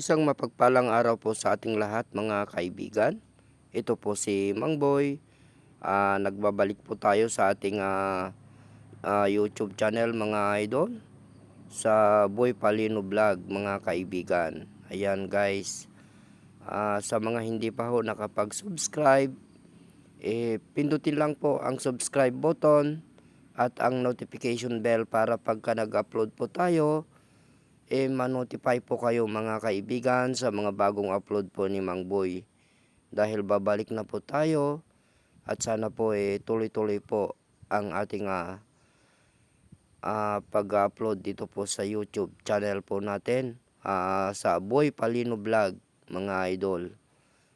Isang mapagpalang araw po sa ating lahat mga kaibigan. Ito po si Mang Boy. Ah, nagbabalik po tayo sa ating ah, ah, YouTube channel mga idol. Sa Boy Palino Vlog mga kaibigan. Ayan guys. Ah, sa mga hindi pa ho nakapag-subscribe, eh, pindutin lang po ang subscribe button at ang notification bell para pagka nag-upload po tayo, eh ma-notify po kayo mga kaibigan sa mga bagong upload po ni Mang Boy. Dahil babalik na po tayo at sana po eh tuloy-tuloy po ang ating ah, ah, pag-upload dito po sa YouTube channel po natin ah, sa Boy Palino Vlog mga idol.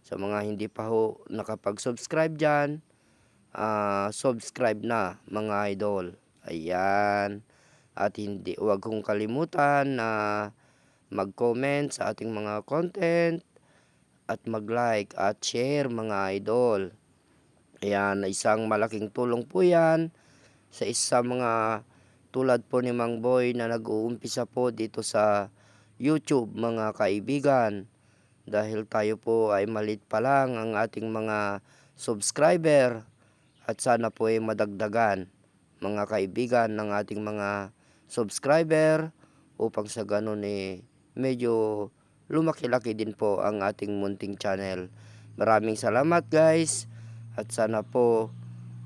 Sa mga hindi pa ho nakapag-subscribe dyan, ah, subscribe na mga idol. Ayan. At hindi, huwag kong kalimutan na mag-comment sa ating mga content at mag-like at share mga idol. Ayan, isang malaking tulong po yan sa isa mga tulad po ni Mang Boy na nag-uumpisa po dito sa YouTube mga kaibigan. Dahil tayo po ay malit pa lang ang ating mga subscriber at sana po ay madagdagan mga kaibigan ng ating mga subscriber upang sa ganun eh medyo lumaki-laki din po ang ating munting channel. Maraming salamat guys at sana po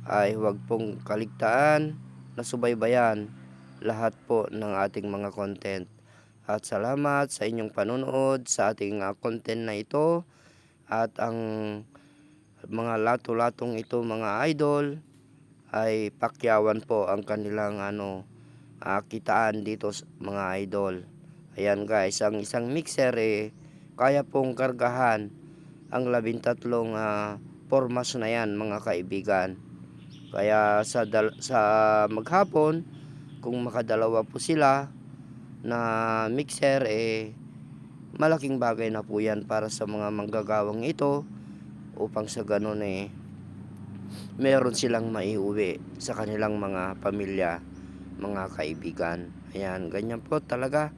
ay huwag pong kaligtaan na subaybayan lahat po ng ating mga content. At salamat sa inyong panonood sa ating content na ito at ang mga lato-latong ito mga idol ay pakyawan po ang kanilang ano ah, kitaan dito mga idol. Ayan guys, ang isang mixer eh kaya pong kargahan ang labintatlong ah, formas na yan mga kaibigan. Kaya sa, sa maghapon, kung makadalawa po sila na mixer eh malaking bagay na po yan para sa mga manggagawang ito upang sa ganun eh meron silang maiuwi sa kanilang mga pamilya, mga kaibigan. Ayan, ganyan po talaga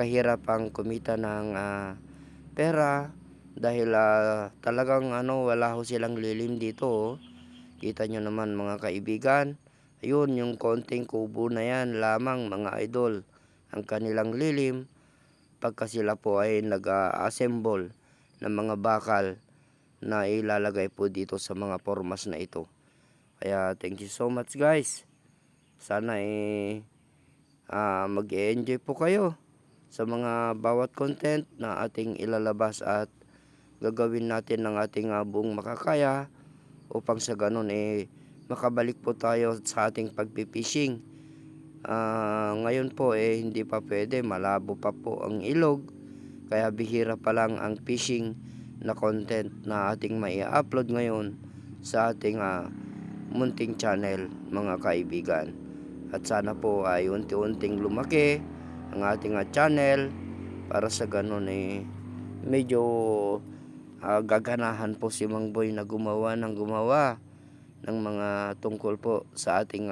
kahirap ang kumita ng ah, pera dahil ah, talagang ano wala ho silang lilim dito. oh. Kita nyo naman mga kaibigan. Ayun, yung konting kubo na yan lamang mga idol ang kanilang lilim pagka sila po ay nag-assemble ng mga bakal na ilalagay po dito sa mga formas na ito. Kaya thank you so much guys. Sana eh ah, mag-enjoy po kayo sa mga bawat content na ating ilalabas at gagawin natin ng ating ah, buong makakaya upang sa ganun eh makabalik po tayo sa ating pagpipishing. Ah, ngayon po eh hindi pa pwede, malabo pa po ang ilog. Kaya bihira pa lang ang fishing na content na ating mai-upload ngayon sa ating ah, munting channel mga kaibigan. At sana po ay unti-unting lumaki ang ating ah, channel para sa ganun eh medyo ah, gaganahan po si Mang Boy na gumawa ng gumawa ng mga tungkol po sa ating ah,